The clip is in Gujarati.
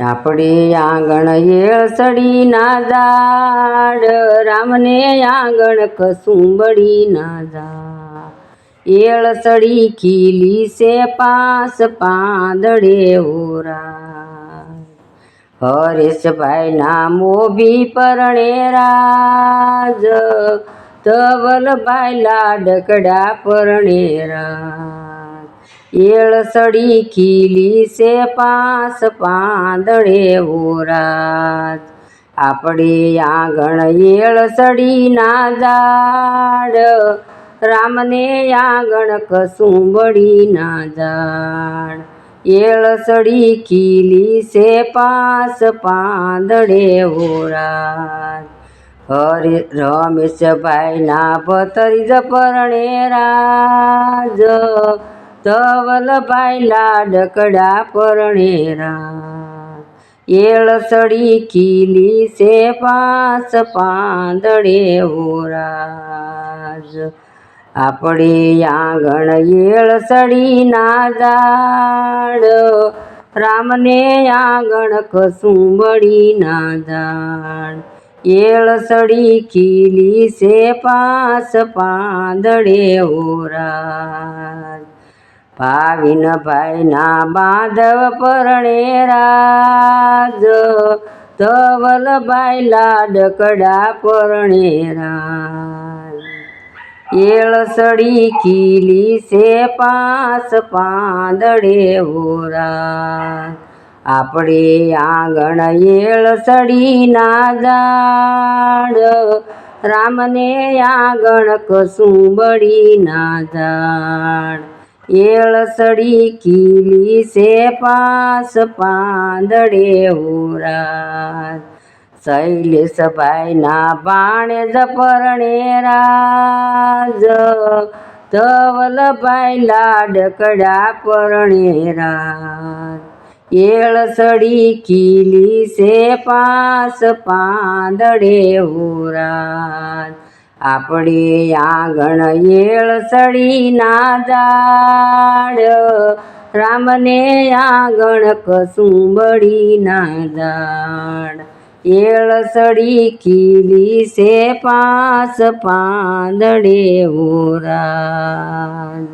આપણે આંગણ એળસડી ના ઝાડ. રામને આંગણ કસુંબડી ના ઝાડ. એળસડી ખીલી છે પાસ, પાંદડે ઓરા હરેશભાઈ ના મોભી પરણે રાજ. ધવલભાઈ લાડકડા પરણે રાજ. એળસડી ખીલી છે પાસ પાંદડે ઓરાજ આપણે આંગણ એળસડી ના જાડ રામને આંગણ કસુંબડી ના ઝાડ. એળસડી ખીલી છે પાસ પાંદડે ઓરાજ હરે રમેશભાઈ ના જ પરણે રાજ. ધવલભાઈ લાડકડા પરણેરા, એળ એળસડી ખીલી છે પાસ પાંદડે ઓરાજ આપણે આંગણ એળસડી ના જાડ રામને આંગણ કસુંબડી ના જાડ એળ સડી ખીલી છે પાસ પાંદડે ઓરાજ ભાવિનભાઈ ના બાંધવ પરણે રાજ. ધવલભાઈ લાડકડા પરણે રાજ. એળસડી ખીલી છે પાસ પાંદડે ઓરાજ આપણે આંગણ એળસડી ના ઝાડ રામને આંગણ કસુંબડી ના ઝાડ એળસડી કીલી સે પાસ પાંદડે ઓરાજ શૈલેષભાઈ ના ભાણેજ પરણે રાજ. ધવલભાઈ લાડકડા પરણે રાજ. એળસડી કીલી સે પાસ પાંદડે ઓરાજ આપણે આંગણ એળસડી ના જાડ. રામને આંગણ કસુંબડી ના ઝાડ એળસડી કીલી સે પાસ પાંદડે ઓરાજ